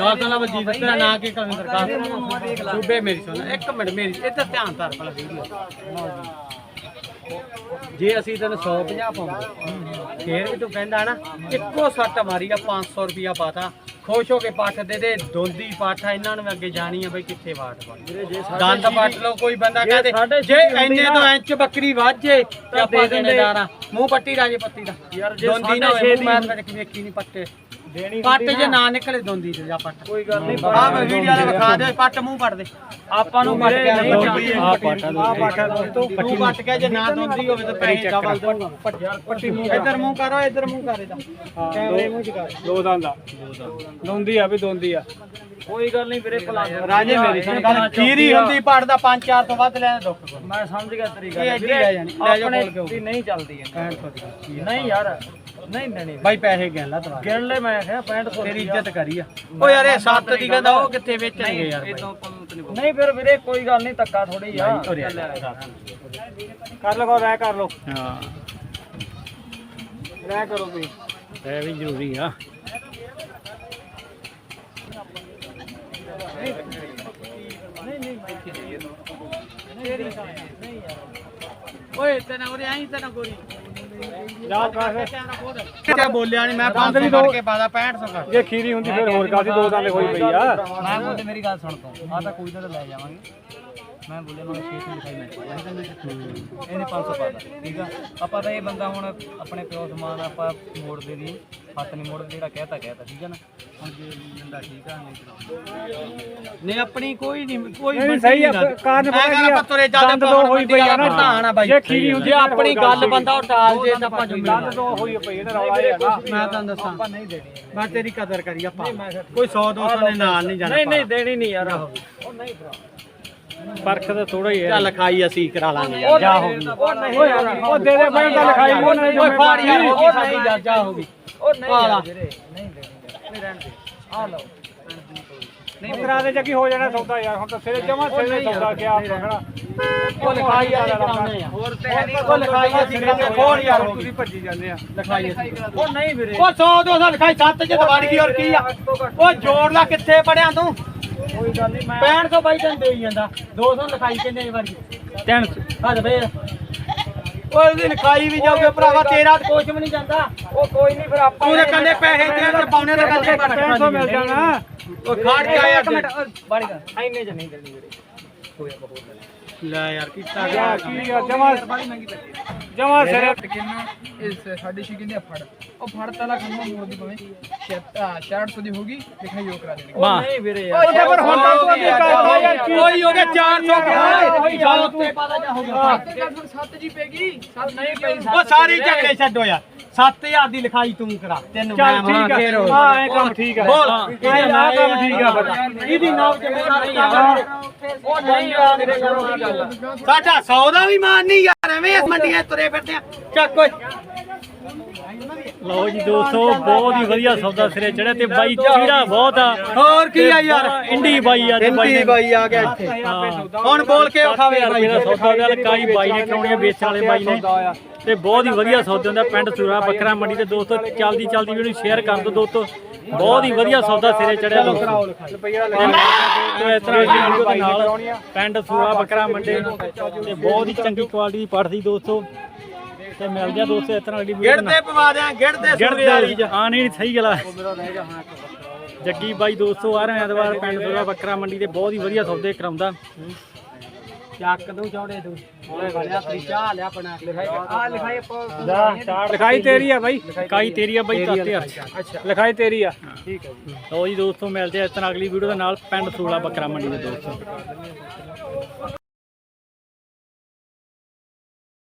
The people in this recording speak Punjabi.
ਗੱਲ ਤਾਂ ਵੱਜੀ ਤੇਰਾ ਨਾਂ ਕੀ ਕਲਵਿੰਦਰ ਕਾ ਸੂਬੇ ਮੇਰੀ ਸੁਣ ਇੱਕ ਮਿੰਟ ਮੇਰੀ ਇੱਧਰ ਧਿਆਨ ਧਰ ਪਹਿਲਾਂ ਵੀਡੀਓ। ਜੇ ਅਸੀਂ ਤੈਨੂੰ 150 ਪਾਉਂਦੇ ਫੇਰ ਵੀ ਤੂੰ ਕਹਿੰਦਾ ਨਾ ਇੱਕੋ ਸੱਟ ਮਾਰੀ ਆ 500 ਰੁਪਿਆ ਪਾਤਾ। ਖੁਸ਼ ਹੋ ਕੇ ਪੱਠ ਦੇ ਦੇ ਦੋਂਦੀ ਪਾਠਾ ਇਹਨਾਂ ਨੂੰ ਅੱਗੇ ਜਾਣੀ ਆ ਬਈ ਕਿੱਥੇ ਵਾਟ ਬਣ ਦੰਦ ਪੱਟ ਲਓ ਕੋਈ ਬੰਦਾ ਕਹਦੇ ਜੇ ਇੰਨੇ ਤੋਂ ਇੰਚ ਬੱਕਰੀ ਵਾਜੇ ਤੇ ਆਪਾਂ ਦੇਣੇਦਾਰ ਮੂੰਹ ਪੱਟੀ ਰਾਜੇ ਪੱਤੀ ਦਾ। ਯਾਰ ਜੇ ਦੋਂਦੀ ਨਾ ਛੇ ਮੈਂ ਤਾਂ ਵੇਖੀ ਨਹੀਂ ਪੱਟੇ। ਪੱਟ ਜੇ ਨਾ, ਨਿਕਲੇ ਦੋਂਦੀ ਤੇ ਜਾ ਪੱਟ। ਕੋਈ ਗੱਲ ਨਹੀਂ ਆ ਮੈਂ ਵੀਡੀਓ ਵਾਲਾ ਵਿਖਾ ਦੇ ਪੱਟ ਮੂੰਹ ਪੱਟ ਦੇ। ਆਪਾਂ ਨੂੰ ਪੱਟ ਮੇਰੇ ਕੇ ਨਹੀਂ ਆਹ ਚਾਹੀਦੀ ਆਹ ਪੱਟ ਆਹ ਪਾਠਾ ਦੋਸਤੋ ਤੂੰ ਪੱਟ ਕੇ ਜੇ ਨਾ ਦੋਂਦੀ ਹੋਵੇ ਤਾਂ ਪੈਸੇ ਡਬਲ ਦਊਂਗਾ ਪੱਟੀ ਮੂੰਹ ਇੱਧਰ ਮੂੰਹ ਕਰੋ ਇੱਧਰ ਮੂੰਹ ਕਰ ਇਹਦਾ। ਕੈਮਰੇ ਮੂੰਹ ਚ ਕਰ। ਦੋ ਦੰਦਾ। ਦੋਂਦੀ ਆ ਵੀ ਦੋਂਦੀ ਆ। ਕੋਈ ਗੱਲ ਨਹੀਂ ਵੀਰੇ ਭਲਾ ਰਾਜੇ ਮੇਰੀ ਸੁਣ ਗੱਲ ਖੀਰੀ ਹੁੰਦੀ ਪੱਟ ਦਾ 5-4 ਤੋਂ ਵੱਧ ਲੈਣਾ ਦੁੱਖ ਕੋਈ ਮੈਂ ਸਮਝ ਗਿਆ ਤੇਰੀ ਗੱਲ। ਐਡੀ ਲੈ ਜਾਣੀ ਲੈ ਜਾ ਆਪਣੇ ਬੋਲ ਕੇ ਨਹੀਂ ਚੱਲਦੀ ਹੈ 65 ਦੀ ਨਹੀਂ ਯਾਰ ਨਹੀਂ ਦੇਣੀ ਬਾਈ ਪੈਸੇ ਗਿਣ ਲਾ ਦਵਾ ਗਿਣ ਲੈ ਮੈਂ ਕਿਹਾ 65 ਤੇਰੀ ਇੱਜ਼ਤ ਕਰੀ ਆ। ਓ ਯਾਰ ਇਹ ਸੱਤ ਦੀ ਕਹਿੰਦਾ ਉਹ ਕਿੱਥੇ ਵੇਚਣਗੇ ਯਾਰ ਨਹੀਂ ਫਿਰ ਵੀਰੇ ਕੋਈ ਗੱਲ ਨਹੀਂ ਧੱਕਾ ਥੋੜੀ ਆ। ਕਰ ਲਓ ਰਹਿ ਕਰ ਲਓ। ਹਾਂ। ਰਹਿ ਕਰੋ ਤੁਸੀਂ। ਇਹ ਵੀ ਜ਼ਰੂਰੀ ਆ। ਓਏ ਤੈਨੂੰ ਉਰੇ ਆਈ ਤੈਨੂੰ ਗੋਰੀ ਜਾ ਕਰ ਕਿਆ ਬੋਲਿਆ ਨਹੀਂ ਮੈਂ 500 ਫੜ ਕੇ ਪਾਦਾ 6500 ਕਰ। ਜੇ ਖੀਰੀ ਹੁੰਦੀ ਫਿਰ ਹੋਰ ਕਾਦੀ ਦੋ ਦੰਦ ਹੋਈ ਪਈ ਆ। ਮੈਂ ਬੋਲੇ ਮੇਰੀ ਗੱਲ ਸੁਣ ਤੂੰ। ਆ ਤਾਂ ਕੋਈ ਨਾ ਤਾਂ ਲੈ ਜਾਵਾਂਗੇ। ਮੈਂ ਬੋਲੇ ਮੈਂ 600 ਲਿਖਾਈ ਮੈਂ ਇਹਨੇ 500 ਪਾਦਾ ਠੀਕ ਆ? ਆਪਾਂ ਤਾਂ ਇਹ ਬੰਦਾ ਹੁਣ ਆਪਣੇ ਪਿਓ ਸਮਾਨ ਆਪਾਂ ਮੋੜ ਦੇ ਦੀ ਹੱਥ ਨਹੀਂ ਮੋੜ ਜਿਹੜਾ ਕਹਿਤਾ ਕਹਿਤਾ ਠੀਕ ਆ ਨਾ? ਹੁਣ ਜੇ ਬੰਦਾ ਠੀਕ ਆ ਨਹੀਂ ਨਹੀਂ ਆਪਣੀ ਕੋਈ ਨਹੀਂ ਕੋਈ ਨਹੀਂ, ਸਹੀ। ਕਾਰਨ ਪਤਾ ਕੀ ਦੰਦ ਦੋ ਹੋਈ ਪਈ ਆ ਨਾ, ਆ ਬਾਈ ਜੇ ਖੀਰੀ ਹੁੰਦੀ ਆਪਣੀ ਗੱਲ ਬੰਦਾ ਉਹ ਟਾਲ ਜੇ ਤਾਂ ਆਪਾਂ ਦੰਦ ਜ਼ਿੰਮੇਵਾਰ ਦੋ ਹੋਈ ਪਈ ਇਹਦਾ ਰੌਲਾ ਇਹ ਨਾ। ਮੈਂ ਤੁਹਾਨੂੰ ਦੱਸਾਂ। ਆਪਾਂ ਨਹੀਂ ਦੇਣੀ ਮੈਂ ਤੇਰੀ ਕਦਰ ਕਰੀ ਆਪਾਂ। ਕੋਈ 100 200 ਨੇ ਨਾਲ ਨਹੀਂ ਜਾਣਾ ਨਹੀਂ ਨਹੀਂ ਦੇਣੀ ਨਹੀਂ ਯਾਰ। ਉਹ ਨਹੀਂ ਫ਼ਰਕ ਤਾਂ ਥੋੜਾ ਹੀ ਚੱਲ ਲਿਖਾਈ ਅਸੀਂ ਕਰਾ ਲਾਂਗੇ ਯਾਰ। ਜਾ ਹੋ ਗਈ। ਉਹ ਨਹੀਂ ਉਹ ਦੇ ਦੇ ਮੈਂ ਤਾਂ ਲਿਖਾਈ ਉਹ ਨਹੀਂ ਓਏ ਫਾੜ ਯਾਰ ਹੋ ਗਈ ਸਾਡੀ ਜਾ ਜਾ ਹੋ ਗਈ। ਉਹ ਨਹੀਂ ਆ ਲਾ। ਯਾਰ ਵੀਰੇ ਨਹੀਂ ਦੇਣੀ ਨਹੀਂ ਰਹਿਣ ਦੇ। ਆ ਲਓ। ਨਹੀਂ ਕਰਾ ਦੇ ਜੱਗੀ ਹੋ ਜਾਣਾ ਸੌਦਾ ਯਾਰ ਹੁਣ ਤਾਂ ਸਿਰੇ ਜਮਾ ਸਿਰੇ ਸੌਦਾ ਕਿਆ ਪਕੜਾ ਉਹ ਲਿਖਾਈ ਆ ਕਰਾਉਣੇ ਆ। ਹੋਰ ਤੇ ਹੈ ਨਹੀਂ। ਉਹ ਲਿਖਾਈ ਅਸੀਂ ਕਰਾਉਂਦੇ ਫੋੜ ਯਾਰ ਹੋ ਤੁਸੀਂ ਭੱਜੀ ਜਾਂਦੇ ਆ। ਲਿਖਾਈ ਅਸੀਂ ਉਹ ਨਹੀਂ ਵੀਰੇ। ਉਹ 100 200 ਲਿਖਾਈ 7 ਚ ਵੜ ਗਈ ਔਰ ਕੀ ਆ? ਉਹ ਜੋੜ ਲਾ ਕਿੱਥੇ ਪੜਿਆ ਤੂੰ? ਕੋਈ ਗੱਲ ਨਹੀਂ ਮੈਂ 6500 ਬਾਈ ਤੈਨੂੰ ਦੇਈ ਜਾਂਦਾ। 200 ਲਿਖਾਈ ਕਿੰਨੇ ਵਾਰੀ? ਤਿੰਨ ਹੱਦ ਵੇ। ਓਏ ਉਹਦੀ ਲਿਖਾਈ ਵੀ ਜਾਊਗੇ ਭਰਾਵਾ ਤੇਰਾ ਤਾਂ ਕੁਛ ਵੀ ਨਹੀਂ ਜਾਂਦਾ। ਉਹ ਕੋਈ ਨਹੀਂ ਫਿਰ ਆਪਾਂ ਤੂੰ ਤਾਂ ਕਹਿੰਦੇ ਪੈਸੇ ਦੇ ਤੇ ਪਾਉਣੇ ਤਾਂ ਕਹਿੰਦੇ 300 ਮਿਲ ਜਾਣਾ। ਉਹ ਖਾੜ ਕੇ ਆਇਆ ਬਾੜੀ ਕਰ ਇੰਨੇ ਚ ਨਹੀਂ ਦੇਣੀ ਵੀਰੇ। ਲੈ ਯਾਰ ਕੀਤਾ ਯਾ ਕੀ ਜਮਾ ਜਮਾ ਸਿਰੇ ਇਸ ਸਾਡੀ ਸ਼ੀ ਕਹਿੰਦੇ ਆ ਫੜ। ਉਹ ਫੜ ਤਾਲਾ ਖੰਮਾ ਮੋੜ ਦੀ ਪਵੇ 6600 ਦੀ ਹੋਗੀ ਲਿਖਾਈ ਉਹ ਕਰਾ ਦੇਣੀ। ਉਹ ਨਹੀਂ ਵੀਰੇ ਯਾਰ। ਉਹ ਪਰ ਹੁਣ ਤਾਂ ਤੂੰ ਅੱਗੇ ਕਰਦਾ ਯਾਰ ਕੀ ਕੋਈ ਹੋ ਗਿਆ 400 ਗਿਆ ਚੱਲ ਉੱਤੇ ਪਾਦਾ ਜਾ ਹੋ ਗਿਆ। ਹੁਣ 7 ਜੀ ਪੈਗੀ 7 ਨਹੀਂ ਪਈ ਉਹ ਸਾਰੀ ਝਗੜੇ ਛੱਡੋ ਯਾਰ। 7000 ਦੀ ਲਿਖਾਈ ਤੂੰ ਕਰਾ। ਤੈਨੂੰ ਮੈਂ ਠੀਕ ਫੇਰ ਆ ਹੋ ਹਾਂ ਇਹ ਕੰਮ ਠੀਕ ਆ। ਬੋਲ ਇਹ ਆ ਕੰਮ ਠੀਕ ਆ ਫਿਰ ਇਹਦੀ ਨਾਮ ਮੇਰਾ ਆ ਉਹ ਨਹੀਂ ਯਾਰ ਵੀਰੇ ਕਰੋ ਕੀ ਗੱਲ ਸਾਡਾ 100 ਦਾ ਵੀ ਮਾਨ ਨਹੀਂ ਯਾਰ ਐਵੇਂ ਇਸ ਮੰਡੀਆਂ ਤੁਰੇ ਫਿਰਦੇ ਆ। ਚੱਕ ਓਏ। ਲਓ ਜੀ ਦੋਸਤੋ ਬਹੁਤ ਹੀ ਵਧੀਆ ਸੌਦਾ ਸਿਰੇ ਚੜਿਆ ਤੇ ਬਾਈ ਚੀੜਾ ਬਹੁਤ ਆ। ਹੋਰ ਕੀ ਆ ਯਾਰ? ਇੰਡੀ ਬਾਈ ਆ ਤੇ ਬਾਈ ਨੇ ਬਾਈ ਆ ਗਿਆ ਇੱਥੇ। ਹੁਣ ਬੋਲ ਕੇ ਉਠਾਵੇ ਯਾਰ ਮੇਰਾ ਸੌਦਾ ਦਾ ਲਕਾਈ ਬਾਈ ਨੇ ਕਰਾਉਣੀ ਆ ਵੇਚਣ ਵਾਲੇ ਬਾਈ ਨੇ। ਤੇ ਬਹੁਤ ਹੀ ਵਧੀਆ ਸੌਦਾ ਹੁੰਦਾ ਪਿੰਡ ਸੂਰਾ ਬੱਕਰਾ ਮੰਡੀ ਤੇ ਦੋਸਤੋ ਚਲਦੀ ਚਲਦੀ ਵੀਡੀਓ ਸ਼ੇਅਰ ਕਰ ਦਿਓ ਦੋਸਤੋ। ਬਹੁਤ ਹੀ ਵਧੀਆ ਸੌਦਾ ਸਿਰੇ ਚੜਿਆ ਦੋਸਤੋ। ਰੁਪਈਆ ਤੇ ਇਸ ਤਰ੍ਹਾਂ ਦੀ ਵੀਡੀਓ ਦੇ ਨਾਲ ਪਿੰਡ ਸੂਰਾ ਬੱਕਰਾ ਮੰਡੀ ਤੇ ਬਹੁਤ ਹੀ ਚੰਗੀ ਕੁਆਲਿਟੀ ਦੀ ਪੜਦੀ ਦੋਸਤੋ। ਤੇ ਮਿਲਦੇ ਆ ਦੋਸਤੋ ਇਸ ਤਰ੍ਹਾਂ ਦੀ ਵੀਡੀਓ ਗਿੜਦੇ ਪਵਾ ਦਿਆਂ ਗਿੜਦੇ ਸੁਣਦੇ ਵਾਲੀ ਆ ਨਹੀਂ ਸਹੀ ਗੱਲ ਆ। ਜੱਗੀ ਬਾਈ ਦੋਸਤੋ ਆ ਰਹੇ ਐਤਵਾਰ ਪਿੰਡ ਸੂਰਾ ਬੱਕਰਾ ਮੰਡੀ ਤੇ ਬਹੁਤ ਹੀ ਵਧੀਆ ਸੌਦੇ ਕਰਾਉਂਦਾ। ਚੱਕ ਦੂੰ ਚੌੜੇ ਤੂੰ ਓਏ ਬਣਿਆ ਤੇਰੀ ਚਾਹ ਲਿਆ ਬਣਾ ਕੇ। ਆ ਲਿਖਾਈ ਆਪਾਂ ਲਿਖਾਈ ਤੇਰੀ ਆ ਬਾਈ। ਕਾਈ ਤੇਰੀ ਆ। ਬਾਈ ਹਰ ਅੱਛਾ। ਲਿਖਾਈ ਤੇਰੀ ਆ। ਠੀਕ ਹੈ ਜੀ। ਲਓ ਜੀ ਦੋਸਤੋ ਮਿਲਦੇ ਆ ਇਸ ਤਰ੍ਹਾਂ ਅਗਲੀ ਵੀਡੀਓ ਦੇ ਨਾਲ ਪਿੰਡ ਸੂਲਾ ਬੱਕਰਾ ਮੰਡੀ ਦੇ ਦੋਸਤੋ।